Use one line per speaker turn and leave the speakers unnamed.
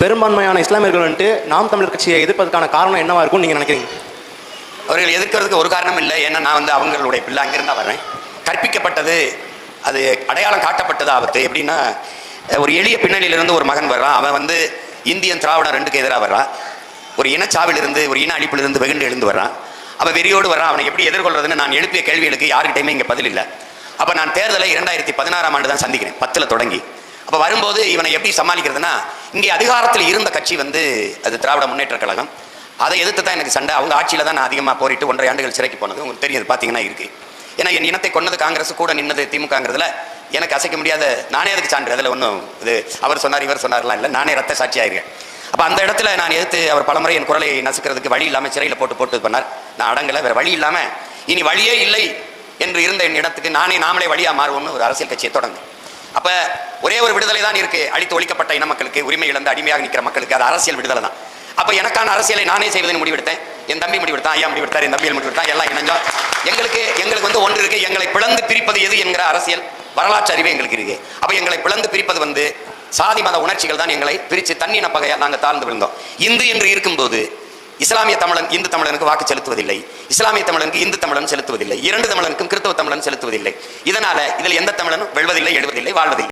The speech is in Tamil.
பெரும்பான்மையான இஸ்லாமியர்கள் வந்துட்டு நாம் தமிழர் கட்சியை எதிர்ப்பதற்கான காரணம் என்னவா இருக்கும்னு நீங்கள் நினைக்கிறீங்க?
அவர்கள் எதிர்க்கிறதுக்கு ஒரு காரணம் இல்லை. ஏன்னா நான் வந்து அவங்களுடைய பிள்ளை அங்கிருந்தா வர்றேன். கற்பிக்கப்பட்டது அது அடையாளம் காட்டப்பட்டது ஆபத்து. எப்படின்னா ஒரு எளிய பின்னணியிலிருந்து ஒரு மகன் வர்றான். அவன் வந்து இந்தியன் திராவிடம் ரெண்டுக்கு எதிராக வர்றான். ஒரு இனச்சாவிலிருந்து ஒரு இன அழிப்பிலிருந்து வெகுண்டு எழுந்து வர்றான். அவன் வெறியோடு வர்றான். அவனை எப்படி எதிர்கொள்றதுன்னு நான் எழுப்பிய கேள்விகளுக்கு யாருக்கிட்டையுமே இங்கே பதில் இல்லை. அப்போ நான் தேர்தலை இரண்டாயிரத்தி பதினாறாம் ஆண்டு தான் சந்திக்கிறேன். பத்தில் தொடங்கி. அப்போ வரும்போது இவனை எப்படி சமாளிக்கிறதுனா இங்கே அதிகாரத்தில் இருந்த கட்சி வந்து அது திராவிட முன்னேற்ற கழகம். அதை எதிர்த்து தான் எனக்கு சண்டை. அவங்க ஆட்சியில் தான் நான் அதிகமாக போரிட்டு ஒன்றரை ஆண்டுகள் சிறைக்கு போனது. உங்களுக்கு தெரியுது பார்த்தீங்கன்னா இருக்குது ஏன்னா என் இனத்தை கொண்டது காங்கிரஸ் கூட நின்னது திமுகங்கிறதுல எனக்கு அசைக்க முடியாத நானே அதுக்கு சான்று. அதில் ஒன்றும் இது அவர் சொன்னார் இவர் சொன்னார்லாம் இல்லை. நானே ரத்த சாட்சியாயிருக்கேன். அப்போ அந்த இடத்துல நான் எதிர்த்து அவர் பலமுறை என் குரலை நசுக்கிறதுக்கு வழி இல்லாமல் சிறையில் போட்டு போட்டு பண்ணார். நான் அடங்கலை வேறு வழி இல்லாமல் இனி வழியே இல்லை என்று இருந்த என் இடத்துக்கு நானே நாமளே வழியாக மாறுவோம்னு ஒரு அரசியல் கட்சியை தொடங்கு அப்போ ஒரே விடுதலை தான் இருக்கு. அழித்து ஒழிக்கப்பட்ட இன மக்களுக்கு உரிமை இழந்து அடிமையாக நிற்கிற மக்களுக்கு அது அரசியல் விடுதலை தான். அப்ப எனக்கான அரசியலை நானே செய்வதுன்னு முடிவெடுத்தேன். என் தம்பி முடிவெடுத்தான் ஐயா முடிவெடுத்தார் என் தம்பியில் முடிவெடுத்தான் எல்லாம் இணைஞ்சோம் எங்களுக்கு எங்களுக்கு வந்து ஒன்று இருக்கு. எங்களை பிளந்து பிரிப்பது எது என்கிற அரசியல். வரலாற்று அறிவு எங்களுக்கு இருக்கு. அப்போ எங்களை பிளந்து பிரிப்பது வந்து சாதி மத உணர்ச்சிகள் தான் எங்களை பிரித்து தண்ணின பகையா நாங்கள் தாழ்ந்து விழுந்தோம். இந்து என்று இருக்கும்போது இஸ்லாமிய தமிழன் இந்து தமிழனுக்கு வாக்கு செலுத்துவதில்லை. இஸ்லாமிய தமிழனுக்கு இந்து தமிழன் செலுத்துவதில்லை. இரண்டு தமிழனுக்கும் கிறிஸ்தவ தமிழன் செலுத்துவதில்லை. இதனால இதில் எந்த தமிழனும் வெல்வதில்லை எழுவதில்லை வாழ்வதில்லை.